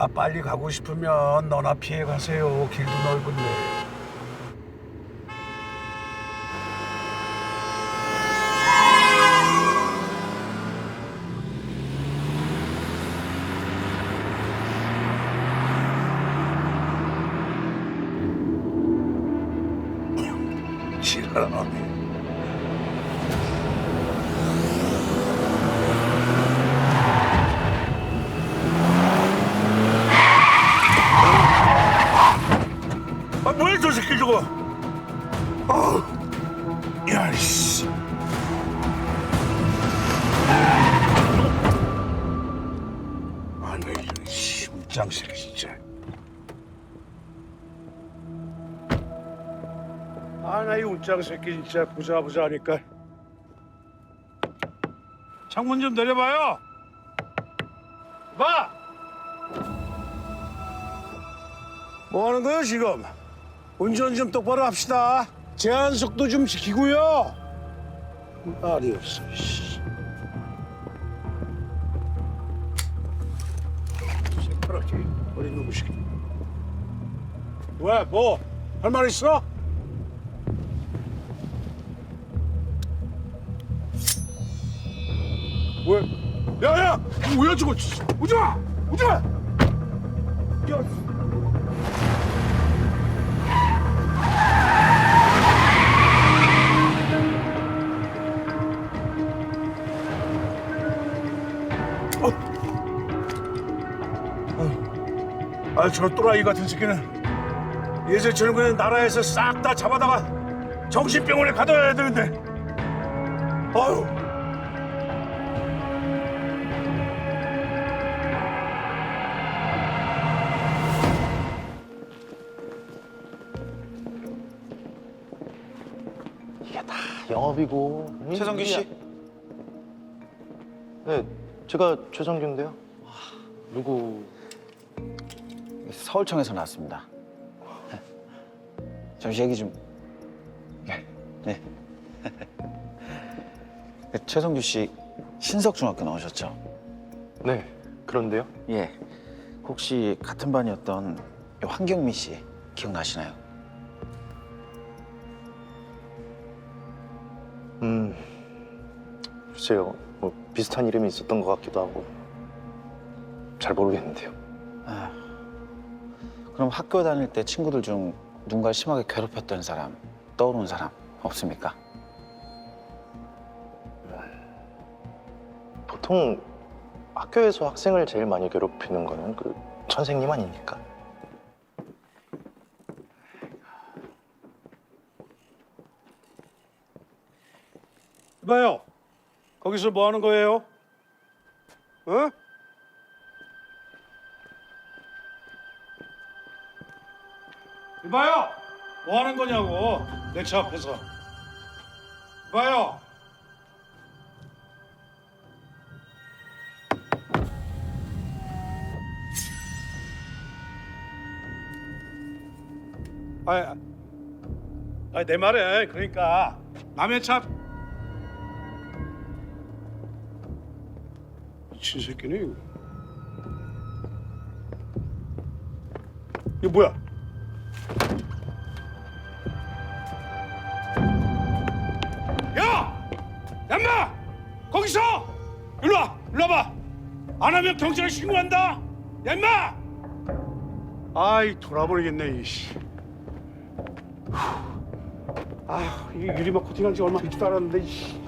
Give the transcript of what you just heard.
아 빨리 가고 싶으면 너나 피해 가세요. 길도 넓은데. 지랄하네. 아 뭐야 저 새끼 저거? 아우 야이씨. 아나 이런 심장 새끼 이 운장 새끼 진짜 보자 보자 하니까 창문 좀 내려봐요 봐 뭐 하는 거예요 지금? 운전 좀 똑바로 합시다. 제한 속도 좀 지키고요. 말이 없어. 씨. 새파랗게 어린 놈의 새끼. 왜? 뭐? 할 말 있어? 야야! 뭐야 저거? 오지 마! 오지 마! 야! 아, 저 또라이 같은 새끼는 예전처럼 그냥 나라에서 싹 다 잡아다가 정신병원에 가둬야 되는데. 아유. 이게 다 영업이고. 최성규 씨? 네, 제가 최성규인데요. 누구? 서울청에서 나왔습니다. 잠시 얘기 좀. 네. 네, 최성규 씨 신석중학교 나오셨죠? 네, 그런데요. 예. 혹시 같은 반이었던 이 황경미 씨 기억나시나요? 음, 글쎄요. 뭐 비슷한 이름이 있었던 것 같기도 하고 잘 모르겠는데요. 아, 그럼 학교 다닐 때 친구들 중 누군가 심하게 괴롭혔던 사람 떠오르는 사람 없습니까? 보통 학교에서 학생을 제일 많이 괴롭히는 거는 그 선생님 아닙니까? 이봐요. 거기서 뭐 하는 거예요? 어? 이봐요. 뭐 하는 거냐고. 내 차 앞에서. 이봐요. 아, 아, 내 말에 그러니까 남의 차 미친 새끼네 이거. 이거 뭐야? 야! 얌마! 거기서! 일로 와! 일로 와봐! 안 하면 경찰에 신고한다! 얌마! 아이 돌아버리겠네 이씨. 아, 이 유리막 코팅한 지 얼마 되지도 않았는데 이씨.